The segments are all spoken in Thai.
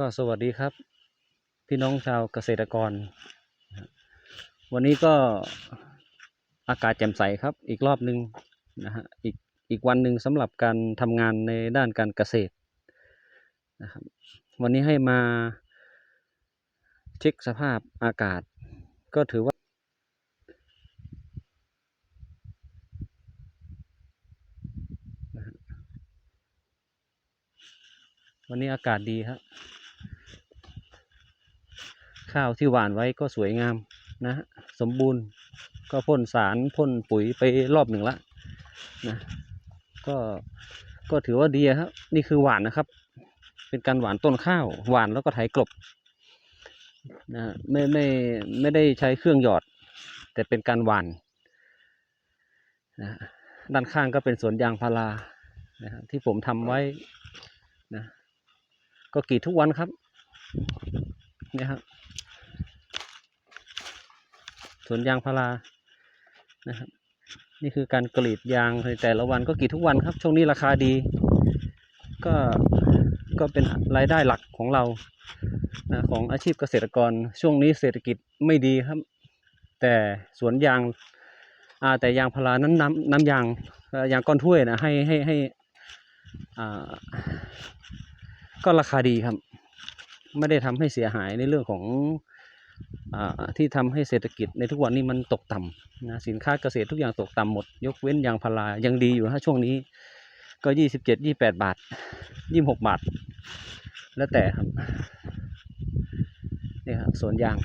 ก็สวัสดีครับ พี่น้องชาวเกษตรกร วันนี้ก็อากาศแจ่มใสครับ อีกรอบหนึ่งนะฮะอีกอีกวันหนึ่งสำหรับการทำงานในด้านการเกษตรนะครับวันนี้ให้มาเช็คสภาพอากาศ ก็ถือว่าวันนี้อากาศดีครับ ข้าวที่หว่านไว้ก็สวยงามนะสมบูรณ์ก็พ่นสารพ่นปุ๋ยไปรอบหนึ่งละนะก็ก็ถือว่าดีครับ นี่คือหว่านนะครับ เป็นการหว่านต้นข้าวหว่านแล้วก็ไถกลบนะไม่ไม่ไม่ได้ใช้เครื่องหยอด แต่เป็นการหว่านนะด้านข้างก็เป็นสวนยางพารานะที่ผมทำไว้นะก็กรีดทุกวันครับเนี่ยครับ สวนยางพารานะครับ นี่คือการกรีดยางในแต่ละวันก็กรีดทุกวันครับ ช่วงนี้ราคาดี ก็ก็เป็นรายได้หลักของเรานะของอาชีพเกษตรกรช่วงนี้เศรษฐกิจไม่ดีครับ แต่สวนยางอาแต่ยางพารานั้นน้ำน้ำยางยางก้อนถ้วยนะให้ให้ให้อ่าก็ราคาดีครับ ไม่ได้ทำให้เสียหายในเรื่องของ ที่ทำให้เศรษฐกิจในทุกวันนี้มันตกต่ำนะสินค้าเกษตรทุกอย่างตกต่ำหมด ยกเว้นยางพารายังดีอยู่ฮะช่วงนี้ก็ยี่สิบเจ็ดยี่แปดบาทยี่หกบาท แล้วแต่ครับนี่ครับสวนยาง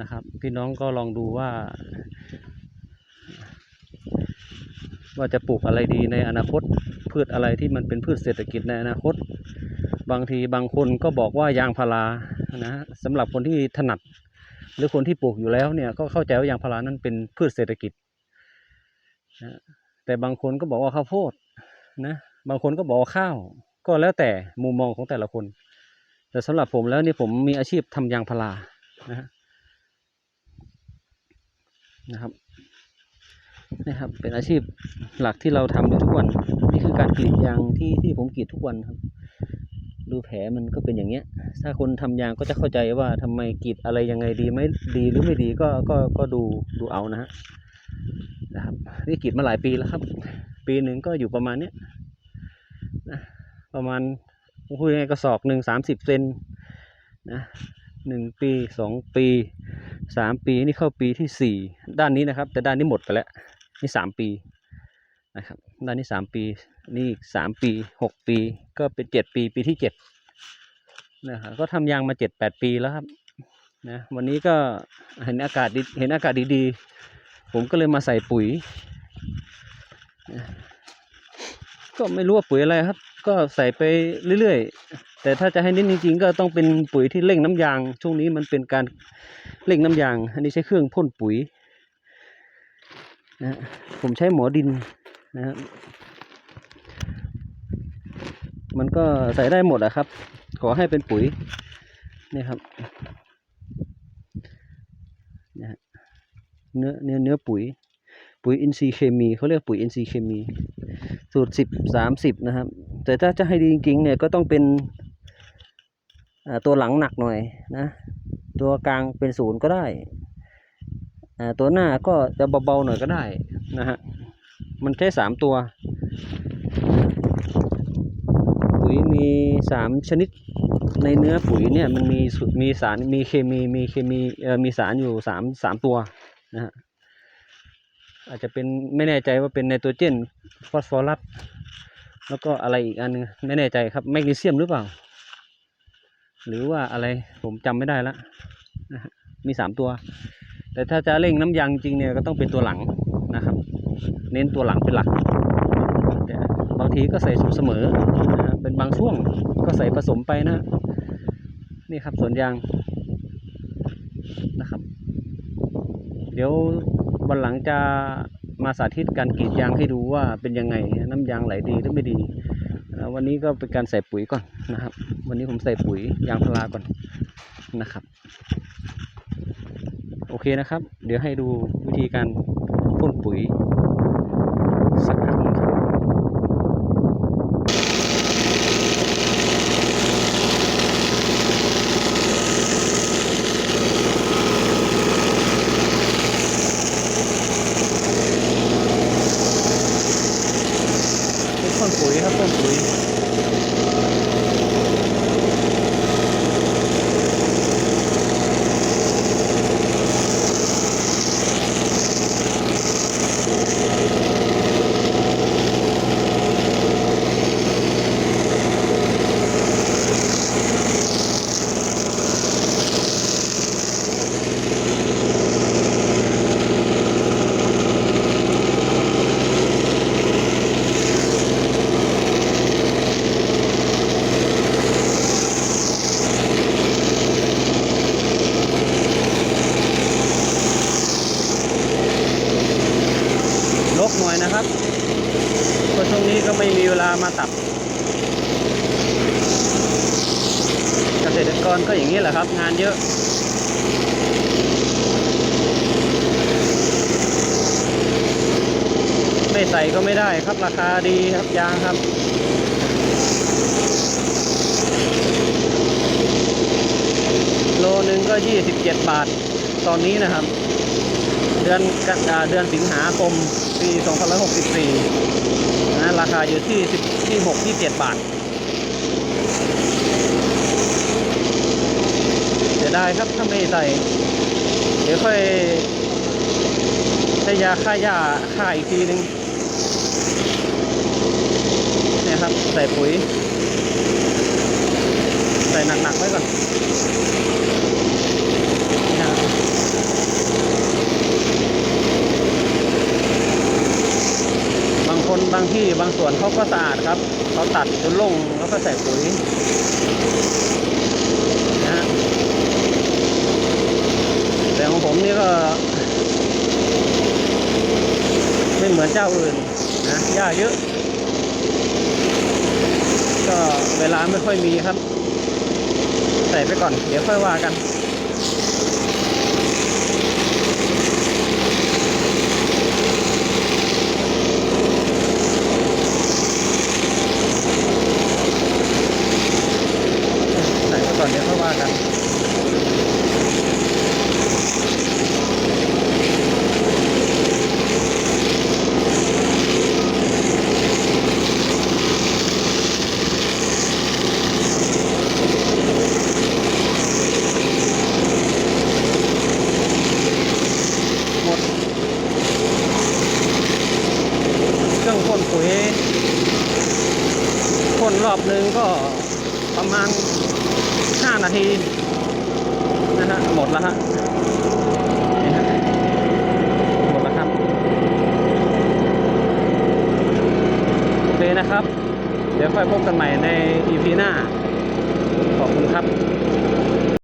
นะครับ พี่น้องก็ลองดูว่า ว่าจะปลูกอะไรดีในอนาคตพืชอะไรที่มันเป็นพืชเศรษฐกิจในอนาคต บางทีบางคนก็บอกว่ายางพารานะสำหรับคนที่ถนัด หรือคนที่ปลูกอยู่แล้วเนี่ยก็เข้าใจว่ายางพารานั้นเป็นพืชเศรษฐกิจนะแต่บางคนก็บอกว่าข้าวโพดนะบางคนก็บอกว่าข้าว ก็แล้วแต่มุมมองของแต่ละคน แต่สำหรับผมแล้วนี่ผมมีอาชีพทำยางพารานะฮะนะครับนะครับ เป็นอาชีพหลักที่เราทำอยู่ทุกวัน นี่คือการกรีดยางที่ที่ผมกรีดทุกวันครับ ดูแผลมันก็เป็นอย่างเงี้ย ถ้าคนทำยางก็จะเข้าใจว่าทำไมกรีดอะไรยังไงดีไหมดีหรือไม่ดีก็ก็ก็ดูดูเอานะฮะนะครับนี่กรีดมาหลายปีแล้วครับ ปีหนึ่งก็อยู่ประมาณเนี้ยนะประมาณพูดยังไงก็ศอกหนึ่งสามสิบเซนนะหนึ่งปีสองปีสามปีนี่เข้าปีที่สี่ด้านนี้นะครับ แต่ด้านนี้หมดไปแล้วนี่สามปี นะครับด้านนี้สามปี นี่สามปีหกปี ก็เป็นเจ็ดปีปีที่เจ็ดนะครับก็ทำยางมาเจ็ดแปดปีแล้วครับนะวันนี้ก็เห็นอากาศดีเห็นอากาศดีๆ ผมก็เลยมาใส่ปุ๋ย ก็ไม่รู้ว่าปุ๋ยอะไรครับ ก็ใส่ไปเรื่อยๆ แต่ถ้าจะให้เน้นจริงๆ ก็ต้องเป็นปุ๋ยที่เร่งน้ำยาง ช่วงนี้มันเป็นการเร่งน้ำยาง อันนี้ใช้เครื่องพ่นปุ๋ยนะผมใช้หมอดิน นะฮะมันก็ใส่ได้หมดอะครับ ขอให้เป็นปุ๋ยนี่ครับนะเนื้อเนื้อเนื้อปุ๋ย ปุ๋ยอินทรีย์เคมีเขาเรียกปุ๋ยอินทรีย์เคมี สูตรสิบสามสิบนะครับ แต่ถ้าจะให้ดีจริงๆเนี่ยก็ต้องเป็นตัวหลังหนักหน่อยนะ ตัวกลางเป็นศูนย์ก็ได้ตัวหน้าก็จะเบาๆหน่อยก็ได้นะฮะ มันใช้สามตัว ปุ๋ยมีสามชนิดในเนื้อปุ๋ยเนี่ยมันมีมีสารมีเคมีมีเคมีเอ่อมีสารอยู่สามสามตัวนะฮะอาจจะเป็นไม่แน่ใจว่าเป็นไนโตรเจนฟอสฟอรัสแล้วก็อะไรอีกอันนึงไม่แน่ใจครับแมกนีเซียมหรือเปล่า หรือว่าอะไรผมจำไม่ได้ละนะมีสามตัว แต่ถ้าจะเร่งน้ำยางจริงเนี่ยก็ต้องเป็นตัวหลัง เน้นตัวหลังเป็นหลัก บางทีก็ใส่สูตรเสมอนะเป็นบางช่วงก็ใส่ผสมไปนะนี่ครับสวนยางนะครับ เดี๋ยววันหลังจะมาสาธิตการกรีดยางให้ดูว่าเป็นยังไงน้ำยางไหลดีหรือไม่ดี วันนี้ก็เป็นการใส่ปุ๋ยก่อนนะครับ วันนี้ผมใส่ปุ๋ยยางพาราก่อนนะครับ โอเคนะครับ เดี๋ยวให้ดูวิธีการพ่นปุ๋ย 放左一放左 งครับกรก็อย่างนี้แหละครับ งานเยอะไม่ใส่ก็ไม่ได้ครับราคาดีครับยางครับโลหนึ่งก็ 27 บาท ตอนนี้นะครับ เดือนกันเดือนสิงหาคมปี 2564นะราคาอยู่ที่10ที่6ที่7บาท เสีย ดายครับถ้าไม่ใส่เดี๋ยวค่อยใช้ยาฆ่าหญ้าฆ่าอีกทีนึงเนี่ยครับใส่ปุ๋ย ใส่หนักๆไว้ก่อนบางคนบางที่บางส่วนเขาก็สะอาดครับเขาตัดจนล่งแล้วก็ใส่ปุ๋ยนะฮะแต่ของผมนี่ก็ ไม่ เหมือนเจ้าอื่นนะหญ้าเยอะ ก็เวลาไม่ค่อยมีครับ ใส่ไปก่อน เดี๋ยวค่อยว่ากันใส่ไปก่อนเดี๋ยวค่อยว่ากัน หมดเครื่องพ่นปุ๋ยพ่นรอบหนึ่งก็ประมาณ 5 นาที นะฮะหมดแล้วฮะนี่ฮะหมดแล้วครับโอเคนะครับ เดี๋ยวค่อยพบกันใหม่ใน EP หน้า ขอบคุณครับ